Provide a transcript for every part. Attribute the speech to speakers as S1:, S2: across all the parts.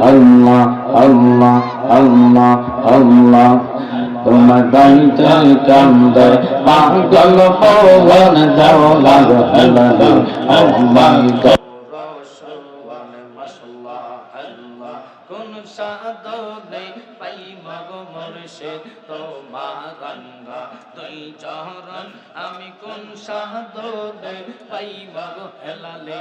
S1: আল্লাহ আল্লাহ আল্লাহ আল্লাহ। তোমার গাইতে কান্দে পাগল হওয়ার যাও লাগ হেলালে। আল্লাহ
S2: কোন সাধনে পাই মগ মুর্শিদ? তোমার রঙ্গা দুই চরণ, আমি কোন সাধনে পাই মগ হেলালে?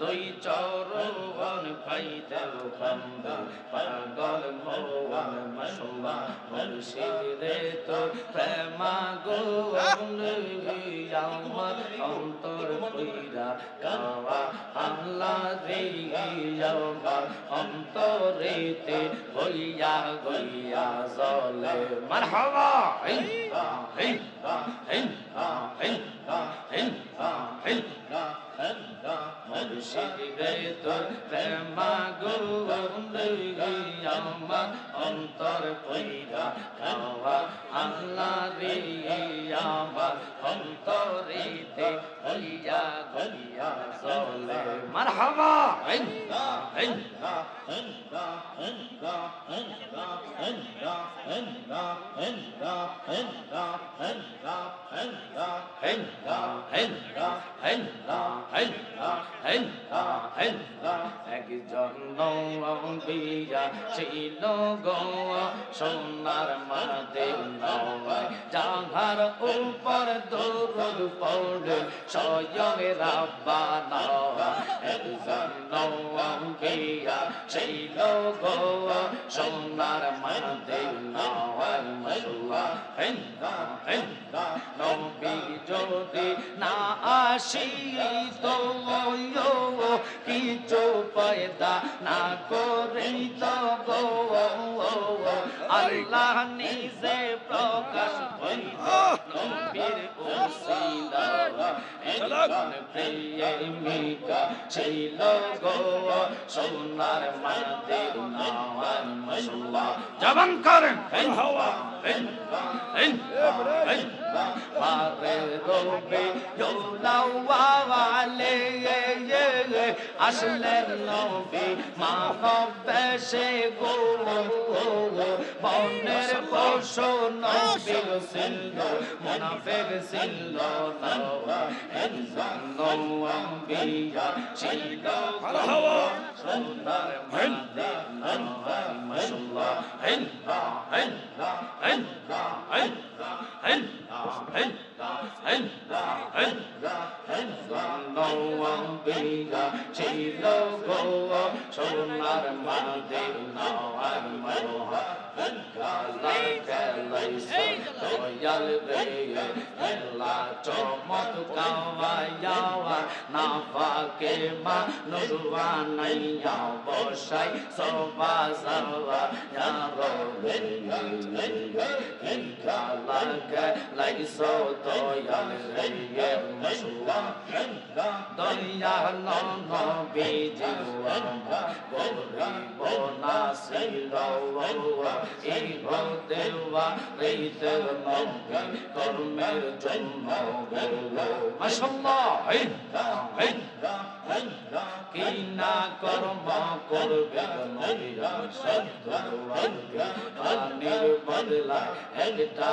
S2: দুই চরণ, পাই দেব বন্ধ পাগল মোহন মাশাল্লাহ মুর্শিদ রে তো প্রেমা গো অন্তর কইরা গাওয়া আল্লাহ জবান অন্তরেতে হইয়া গইয়া জলে মারহাবা! হিন্দা হিন্দা হিন্দা হিন্দা হিন্দা হিন্দা। মুর্শিদ রে তোর প্রেমা গো আমার অন্তর কইরা খাওয়া আল্লাহ রে আমার অন্তরেতে হইয়া গইয়া চলে মারহাবা হেই হেই হেই হেই হেই হেই হেই হেই একজন নৌবিয়া ছিল গো সোনার মাদে যাহার উপর দৌড় পড়ে স্বয়ং রাব্বানা একজন নৌবিয়া ছিল গো সোনার মাদে হেন নবী যদি না আসিত কিছু পয়দা না করিত গো? আল্লাহ নিজে প্রকাশ নবীর উসিলা। একজন প্রেমিকা ছিল গো সোনার মাদে মশলা জবান করেন। হওয়া Mare Robe, Yola Wale, আসলেন নবী মানব বেশে গো বনের পশু নবীর ছিল মুনাফের ছিল সুন্দর মন্দির আল্লাহ আল্লাহ আল্লাহ আল্লাহ আল্লাহ আল্লাহ Hey, God. لك ليس ضيا غير مشوى ضيا لنا بجوى قريبنا سيلوى إلى دوا ريت الموجة كرم الجنة ما شاء الله عند عند عند কিনা কর্ম করবে নইয়া সদ্য বদলা একটা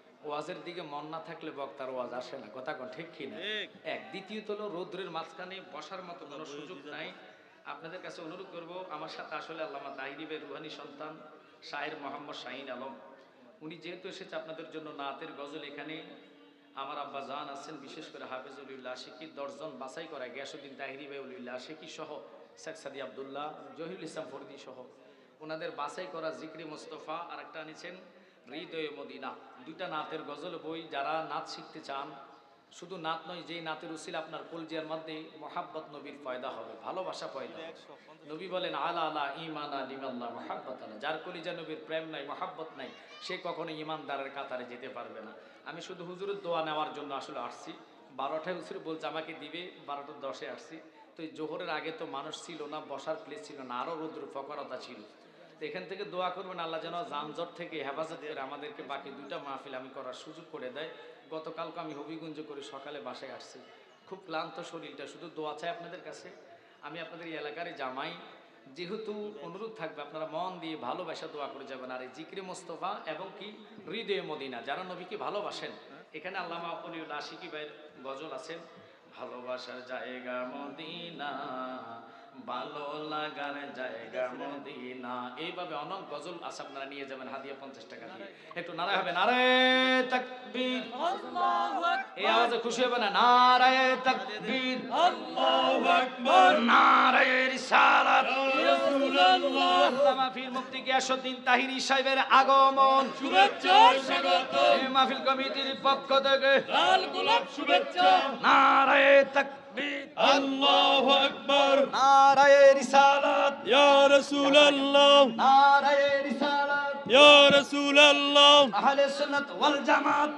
S3: ওয়াজের দিকে মন না থাকলে বক্তার ওয়াজ আসে না। কথা কোন ঠিক কি না? এক। দ্বিতীয়ত হলো রৌদ্রের মাঝখানে বসার মতো কোনো সুযোগ নাই। আপনাদের কাছে অনুরোধ করব আমার সাথে আসলে আল্লামা তাহিরিবের রুহানি সন্তান শাহের মোহাম্মদ শাহিন আলম। উনি যেহেতু এসেছে আপনাদের জন্য নাতের গজল এখানে। আমার আব্বা জান আছেন বিশেষ করে হাফেজুল্লাহ আশিকি। দশজন বাছাই করা গিয়াসুদ্দিন তাহিরি বেউল্লাহ আশিকি সহ শেখ সাদি আবদুল্লাহ জহিরুল ইসলাম ফরদি সহ। ওনাদের বাছাই করা জিক্রি মোস্তফা আর একটা আনিছেন। হৃদয় মদিনা দুইটা নাতের গজল বই যারা নাচ শিখতে চান
S2: শুধু নাত নয় যেই নাতের উসিল আপনার কলজিয়ার মধ্যে মহাব্বত নবীর পয়দা হবে ভালোবাসা পয়দা নবী বলেন আলা আলা ইমান আলিমাল্লাহ মহাব্বত আলা। যার কলিজা নবীর প্রেম নাই মহাব্বত নাই সে কখনো ইমানদারের কাতারে যেতে পারবে না। আমি শুধু হুজুরের দোয়া নেওয়ার জন্য আসলে আসছি। বারোটায় হুজুর বলছে আমাকে দিবে বারোটার দশে আসছি। তো এই জোহরের আগে তো মানুষ ছিল না বসার প্লেস ছিল না আরও রৌদ্র ফকরতা ছিল। এখান থেকে দোয়া করবেন, আল্লাহ যেন যানজট থেকে হেফাজত করে আমাদেরকে বাকি দুইটা মাহফিল আমি করার সুযোগ করে দেয়। গতকালকে আমি হবিগুঞ্জ করে সকালে বাসায় আসছি। খুব ক্লান্ত শরীরটা, শুধু দোয়া চাই আপনাদের কাছে। আমি আপনাদের এই এলাকার জামাই, যেহেতু অনুরোধ থাকবে আপনারা মন দিয়ে ভালোবাসা দোয়া করে যাবেন। আর এই জিক্রে মোস্তফা এবং কি হৃদয় মদিনা, যারা নবীকে ভালোবাসেন, এখানে আল্লামা অলিউল আশিকি ভাইয়ের গজল আছেন ভালোবাসার জায়গা মদিনা ভালো লাগার জায়গা মদিনা। এইভাবে অনেক গজল আছে আপনারা নিয়ে যাবেন হাদিয়া পঞ্চাশ টাকা দিয়ে। একটু নারায় হবে নারে তাকবীর। এই আওয়াজে খুশি হবে না? নারায় তাকবীর। আল্লাহু আকবার। নারায় রিসালাত তাহিরি সাহেবের আগমন।
S4: শুভেচ্ছা স্বাগত।
S2: মাহফিল কমিটির পক্ষ থেকে
S4: লাল গোলাপ শুভেচ্ছা।
S2: নারায়ে তাকবীর।
S4: আল্লাহু আকবার।
S2: নারায়ে রিসালাত।
S4: ইয়া রাসূলুল্লাহ।
S2: নারায়ে রিসালাত।
S4: ইয়া রাসূলুল্লাহ।
S2: আহলে সুন্নাত ওয়াল জামাত।